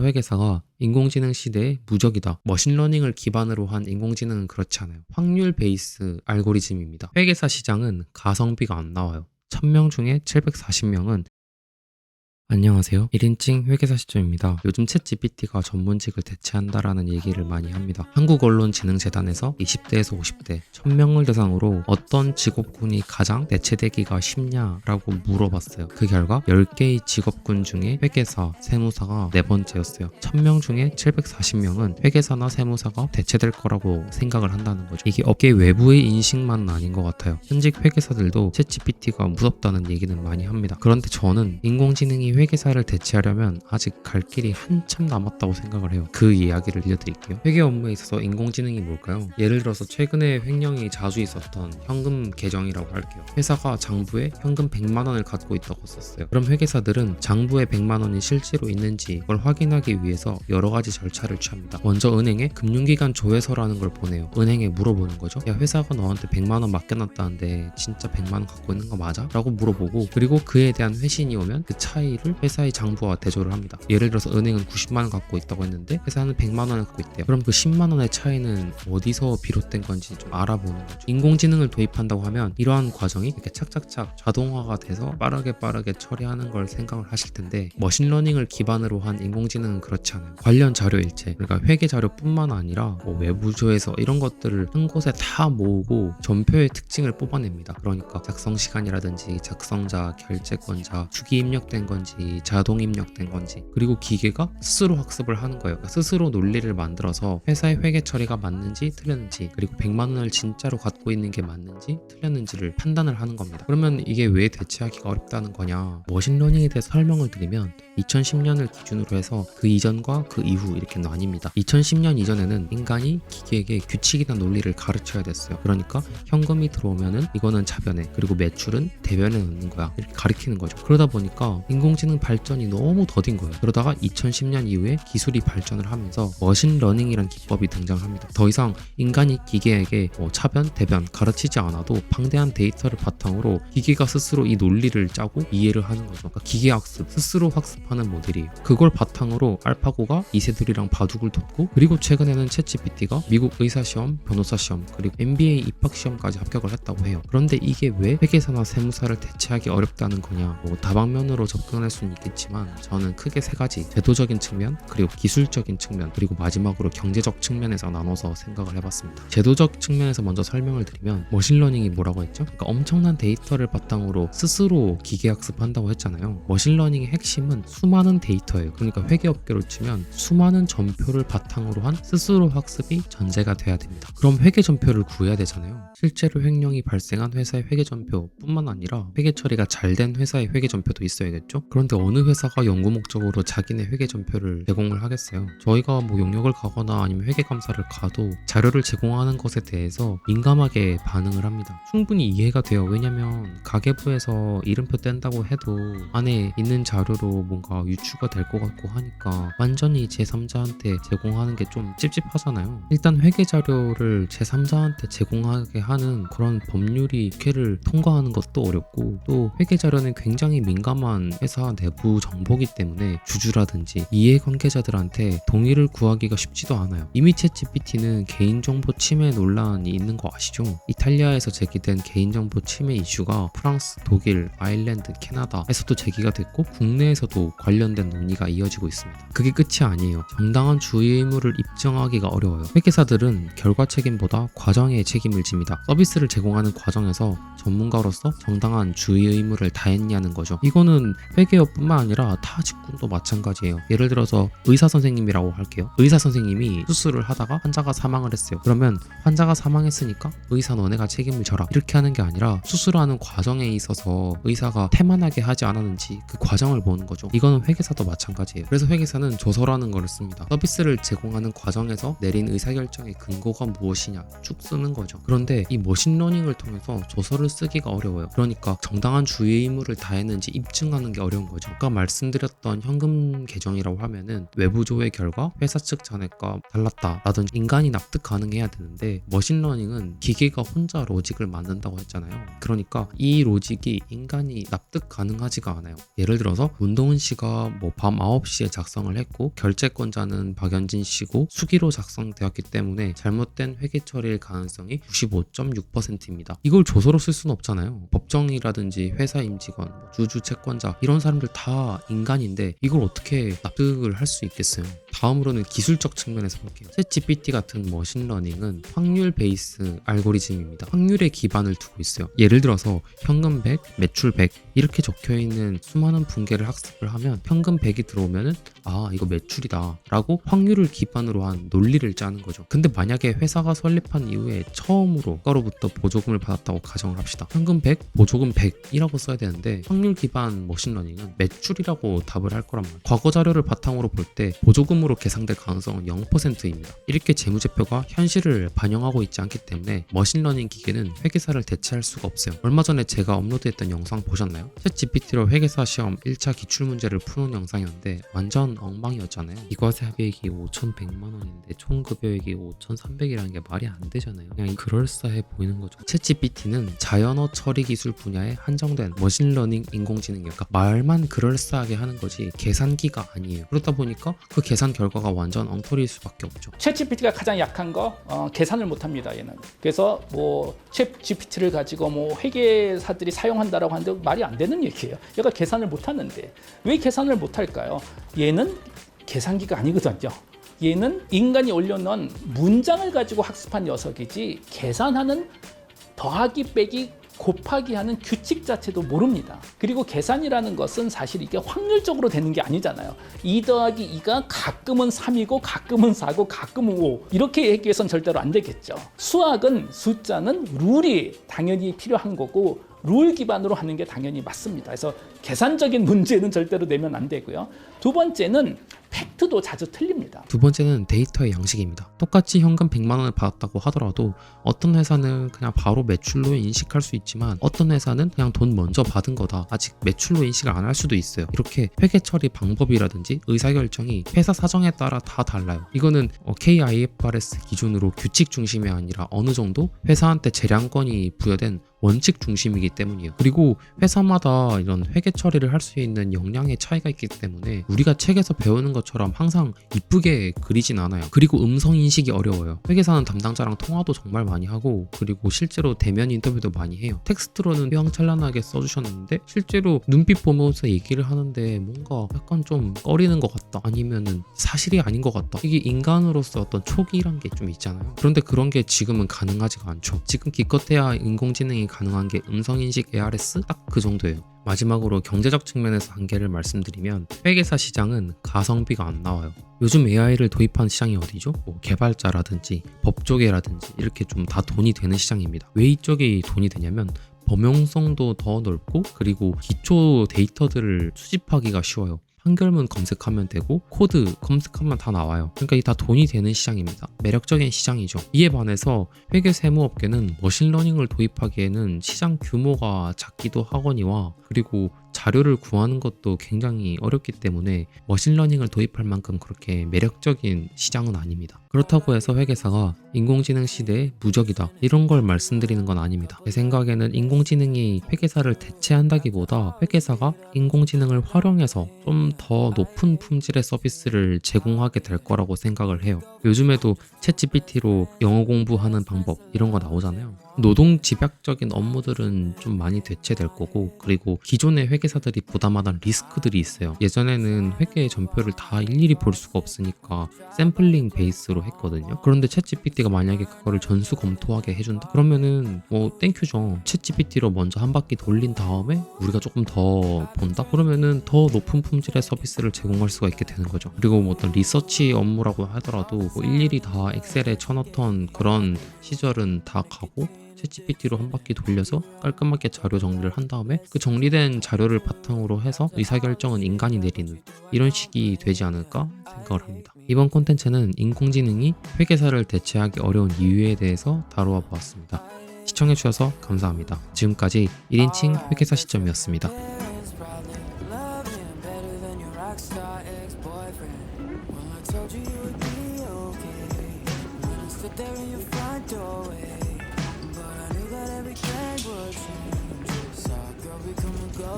회계사가 인공지능 시대의 무적이다. 머신러닝을 기반으로 한 인공지능은 그렇지 않아요. 확률 베이스 알고리즘입니다. 회계사 시장은 가성비가 안 나와요. 1000명 중에 740명은 안녕하세요. 1인칭 회계사 시점입니다. 요즘 챗 GPT가 전문직을 대체한다라는 얘기를 많이 합니다. 한국언론진흥재단에서 20대에서 50대 1000명을 대상으로 어떤 직업군이 가장 대체되기가 쉽냐라고 물어봤어요. 그 결과 10개의 직업군 중에 회계사, 세무사가 네 번째였어요. 1000명 중에 740명은 회계사나 세무사가 대체될 거라고 생각을 한다는 거죠. 이게 업계 외부의 인식만은 아닌 것 같아요. 현직 회계사들도 챗 GPT가 무섭다는 얘기는 많이 합니다. 그런데 저는 인공지능이 회계사를 대체하려면 아직 갈 길이 한참 남았다고 생각을 해요. 그 이야기를 들려드릴게요. 회계 업무에 있어서 인공지능이 뭘까요? 예를 들어서 최근에 횡령이 자주 있었던 현금 계정이라고 할게요. 회사가 장부에 현금 100만 원을 갖고 있다고 썼어요. 그럼 회계사들은 장부에 100만 원이 실제로 있는지 그걸 확인하기 위해서 여러 가지 절차를 취합니다. 먼저 은행에 금융기관 조회서라는 걸 보내요. 은행에 물어보는 거죠. 야 회사가 너한테 100만 원 맡겨놨다는데 진짜 100만 원 갖고 있는 거 맞아? 라고 물어보고 그리고 그에 대한 회신이 오면 그 차이를 회사의 장부와 대조를 합니다. 예를 들어서 은행은 90만 원 갖고 있다고 했는데 회사는 100만 원을 갖고 있대요. 그럼 그 10만 원의 차이는 어디서 비롯된 건지 좀 알아보는 거죠. 인공지능을 도입한다고 하면 이러한 과정이 이렇게 착착착 자동화가 돼서 빠르게 빠르게 처리하는 걸 생각을 하실 텐데 머신러닝을 기반으로 한 인공지능은 그렇지 않아요. 관련 자료 일체, 그러니까 회계 자료뿐만 아니라 뭐 외부조에서 이런 것들을 한 곳에 다 모으고 전표의 특징을 뽑아냅니다. 그러니까 작성 시간이라든지 작성자, 결제권자, 주기 입력된 건지 자동 입력된 건지 그리고 기계가 스스로 학습을 하는 거예요. 그러니까 스스로 논리를 만들어서 회사의 회계 처리가 맞는지 틀렸는지 그리고 100만 원을 진짜로 갖고 있는 게 맞는지 틀렸는지를 판단을 하는 겁니다. 그러면 이게 왜 대체하기가 어렵다는 거냐? 머신러닝에 대해서 설명을 드리면 2010년을 기준으로 해서 그 이전과 그 이후 이렇게 나뉩니다. 2010년 이전에는 인간이 기계에게 규칙이나 논리를 가르쳐야 됐어요. 그러니까 현금이 들어오면은 이거는 자변에 그리고 매출은 대변에 넣는 거야. 이렇게 가리키는 거죠. 그러다 보니까 인공지능 발전이 너무 더딘 거예요. 그러다가 2010년 이후에 기술이 발전을 하면서 머신러닝이란 기법이 등장합니다. 더 이상 인간이 기계에게 뭐 차변, 대변 가르치지 않아도 방대한 데이터를 바탕으로 기계가 스스로 이 논리를 짜고 이해를 하는 거죠. 그러니까 기계 학습, 스스로 학습하는 모델이에요. 그걸 바탕으로 알파고가 이세돌이랑 바둑을 뒀고 그리고 최근에는 챗GPT가 미국 의사 시험, 변호사 시험 그리고 MBA 입학 시험까지 합격을 했다고 해요. 그런데 이게 왜 회계사나 세무사를 대체하기 어렵다는 거냐? 뭐 다방면으로 접근할 수는 있겠지만 저는 크게 세 가지 제도적인 측면 그리고 기술적인 측면 그리고 마지막으로 경제적 측면에서 나눠서 생각을 해봤습니다. 제도적 측면에서 먼저 설명을 드리면 머신러닝이 뭐라고 했죠? 그러니까 엄청난 데이터를 바탕으로 스스로 기계 학습한다고 했잖아요. 머신러닝의 핵심은 수많은 데이터예요. 그러니까 회계업계로 치면 수많은 전표를 바탕으로 한 스스로 학습이 전제가 돼야 됩니다. 그럼 회계 전표를 구해야 되잖아요. 실제로 횡령이 발생한 회사의 회계 전표뿐만 아니라 회계 처리가 잘 된 회사의 회계 전표도 있어야겠죠? 그런데 어느 회사가 연구 목적으로 자기네 회계 전표를 제공을 하겠어요? 저희가 뭐 용역을 가거나 아니면 회계 감사를 가도 자료를 제공하는 것에 대해서 민감하게 반응을 합니다. 충분히 이해가 돼요. 왜냐면 가계부에서 이름표 뗀다고 해도 안에 있는 자료로 뭔가 유추가 될 것 같고 하니까 완전히 제3자한테 제공하는 게 좀 찝찝하잖아요. 일단 회계 자료를 제3자한테 제공하게 하는 그런 법률이 국회를 통과하는 것도 어렵고 또 회계 자료는 굉장히 민감한 회사 내부 정보기 때문에 주주라든지 이해관계자들한테 동의를 구하기가 쉽지도 않아요. 이미 챗 GPT는 개인정보 침해 논란이 있는 거 아시죠? 이탈리아에서 제기된 개인정보 침해 이슈가 프랑스, 독일, 아일랜드, 캐나다에서도 제기가 됐고 국내에서도 관련된 논의가 이어지고 있습니다. 그게 끝이 아니에요. 정당한 주의 의무를 입증하기가 어려워요. 회계사들은 결과 책임보다 과정에 책임을 집니다. 서비스를 제공하는 과정에서 전문가로서 정당한 주의 의무를 다했냐는 거죠. 이거는 회계 업뿐만 아니라 타 직군도 마찬가지예요. 예를 들어서 의사 선생님이라고 할게요. 의사 선생님이 수술을 하다가 환자가 사망을 했어요. 그러면 환자가 사망했으니까 의사 너네가 책임을 져라. 이렇게 하는 게 아니라 수술하는 과정에 있어서 의사가 태만하게 하지 않았는지 그 과정을 보는 거죠. 이거는 회계사도 마찬가지예요. 그래서 회계사는 조서라는 걸 씁니다. 서비스를 제공하는 과정에서 내린 의사결정의 근거가 무엇이냐 쭉 쓰는 거죠. 그런데 이 머신러닝을 통해서 조서를 쓰기가 어려워요. 그러니까 정당한 주의 의무를 다했는지 입증하는 게 어려운 되는 거죠. 아까 말씀드렸던 현금 계정이라고 하면은 외부 조회 결과 회사 측 잔액과 달랐다 라든지 인간이 납득 가능해야 되는데 머신러닝은 기계가 혼자 로직을 만든다고 했잖아요. 그러니까 이 로직이 인간이 납득 가능하지가 않아요. 예를 들어서 문동은 씨가 뭐 밤 9시에 작성을 했고 결제권자는 박연진 씨고 수기로 작성되었기 때문에 잘못된 회계 처리일 가능성이 95.6%입니다. 이걸 조서로 쓸 수는 없잖아요. 법정이라든지 회사 임직원, 뭐 주주 채권자 이런 사람들 다 인간인데 이걸 어떻게 납득을 할 수 있겠어요? 다음으로는 기술적 측면에서 볼게요. 챗GPT 같은 머신러닝은 확률 베이스 알고리즘입니다. 확률에 기반을 두고 있어요. 예를 들어서 현금 100, 매출 100 이렇게 적혀 있는 수많은 분계를 학습을 하면 현금 100이 들어오면은 아 이거 매출이다 라고 확률을 기반으로 한 논리를 짜는 거죠. 근데 만약에 회사가 설립한 이후에 처음으로 거로부터 보조금을 받았다고 가정을 합시다. 현금 100, 보조금 100이라고 써야 되는데 확률 기반 머신러닝은 매출이라고 답을 할 거란 말이에요. 과거 자료를 바탕으로 볼 때 보조금으로 계상될 가능성은 0%입니다. 이렇게 재무제표가 현실을 반영하고 있지 않기 때문에 머신러닝 기계는 회계사를 대체할 수가 없어요. 얼마 전에 제가 업로드했던 영상 보셨나요? 챗GPT로 회계사 시험 1차 기출문제를 푸는 영상이었는데 완전 엉망이었잖아요. 이과세 합의액이 5,100만 원인데 총 급여액이 5,300이라는 게 말이 안 되잖아요. 그냥 그럴싸해 보이는 거죠. 챗GPT는 자연어 처리 기술 분야에 한정된 머신러닝 인공지능이니까 말만 그럴싸하게 하는 거지 계산기가 아니에요. 그러다 보니까 그 계산 결과가 완전 엉터리일 수밖에 없죠. 챗GPT가 가장 약한 거 어, 계산을 못 합니다. 얘는. 그래서 뭐 챗GPT를 가지고 뭐 회계사들이 사용한다라고 하는데 말이 안 되는 얘기예요. 얘가 계산을 못 하는데 왜 계산을 못 할까요? 얘는 계산기가 아니거든요. 얘는 인간이 올려놓은 문장을 가지고 학습한 녀석이지 계산하는 더하기 빼기 곱하기 하는 규칙 자체도 모릅니다. 그리고 계산이라는 것은 사실 이게 확률적으로 되는 게 아니잖아요. 2 더하기 2가 가끔은 3이고 가끔은 4고 가끔은 5 이렇게 얘기해서는 절대로 안 되겠죠. 수학은 숫자는 룰이 당연히 필요한 거고 룰 기반으로 하는 게 당연히 맞습니다. 그래서 계산적인 문제는 절대로 내면 안 되고요. 두 번째는 팩트도 자주 틀립니다. 두 번째는 데이터의 양식입니다. 똑같이 현금 100만 원을 받았다고 하더라도 어떤 회사는 그냥 바로 매출로 인식할 수 있지만 어떤 회사는 그냥 돈 먼저 받은 거다. 아직 매출로 인식을 안 할 수도 있어요. 이렇게 회계 처리 방법이라든지 의사결정이 회사 사정에 따라 다 달라요. 이거는 어, KIFRS 기준으로 규칙 중심이 아니라 어느 정도 회사한테 재량권이 부여된 원칙 중심이기 때문이에요. 그리고 회사마다 이런 회계 처리를 할 수 있는 역량의 차이가 있기 때문에 우리가 책에서 배우는 것처럼 항상 이쁘게 그리진 않아요. 그리고 음성 인식이 어려워요. 회계사는 담당자랑 통화도 정말 많이 하고 그리고 실제로 대면 인터뷰도 많이 해요. 텍스트로는 휘황찬란하게 써주셨는데 실제로 눈빛 보면서 얘기를 하는데 뭔가 약간 좀 꺼리는 것 같다. 아니면은 사실이 아닌 것 같다. 이게 인간으로서 어떤 촉이란 게 좀 있잖아요. 그런데 그런 게 지금은 가능하지가 않죠. 지금 기껏해야 인공지능이 가능한 게 음성인식 ARS 딱 그 정도예요. 마지막으로 경제적 측면에서 한계를 말씀드리면 회계사 시장은 가성비가 안 나와요. 요즘 AI를 도입한 시장이 어디죠? 뭐 개발자라든지 법조계라든지 이렇게 좀 다 돈이 되는 시장입니다. 왜 이쪽이 돈이 되냐면 범용성도 더 넓고 그리고 기초 데이터들을 수집하기가 쉬워요. 한결문 검색하면 되고 코드 검색하면 다 나와요. 그러니까 이 다 돈이 되는 시장입니다. 매력적인 시장이죠. 이에 반해서 회계 세무업계는 머신러닝을 도입하기에는 시장 규모가 작기도 하거니와 그리고 자료를 구하는 것도 굉장히 어렵기 때문에 머신러닝을 도입할 만큼 그렇게 매력적인 시장은 아닙니다. 그렇다고 해서 회계사가 인공지능 시대에 무적이다 이런 걸 말씀드리는 건 아닙니다. 제 생각에는 인공지능이 회계사를 대체한다기보다 회계사가 인공지능을 활용해서 좀 더 높은 품질의 서비스를 제공하게 될 거라고 생각을 해요. 요즘에도 챗GPT로 영어 공부하는 방법 이런 거 나오잖아요. 노동 집약적인 업무들은 좀 많이 대체될 거고 그리고 기존의 회계사들이 부담하던 리스크들이 있어요. 예전에는 회계 전표를 다 일일이 볼 수가 없으니까 샘플링 베이스로 했거든요. 그런데 챗GPT가 만약에 그거를 전수 검토하게 해준다? 그러면은 뭐 땡큐죠. 챗GPT로 먼저 한 바퀴 돌린 다음에 우리가 조금 더 본다? 그러면은 더 높은 품질의 서비스를 제공할 수가 있게 되는 거죠. 그리고 뭐 어떤 리서치 업무라고 하더라도 뭐 일일이 다 엑셀에 쳐넣던 그런 시절은 다 가고 챗GPT로 한 바퀴 돌려서 깔끔하게 자료 정리를 한 다음에 그 정리된 자료를 바탕으로 해서 의사결정은 인간이 내리는 이런 식이 되지 않을까 생각을 합니다. 이번 콘텐츠는 인공지능이 회계사를 대체하기 어려운 이유에 대해서 다루어 보았습니다. 시청해주셔서 감사합니다. 지금까지 1인칭 회계사 시점이었습니다. There in your front doorway, but I knew that everything would change. Saw a girl become a ghost.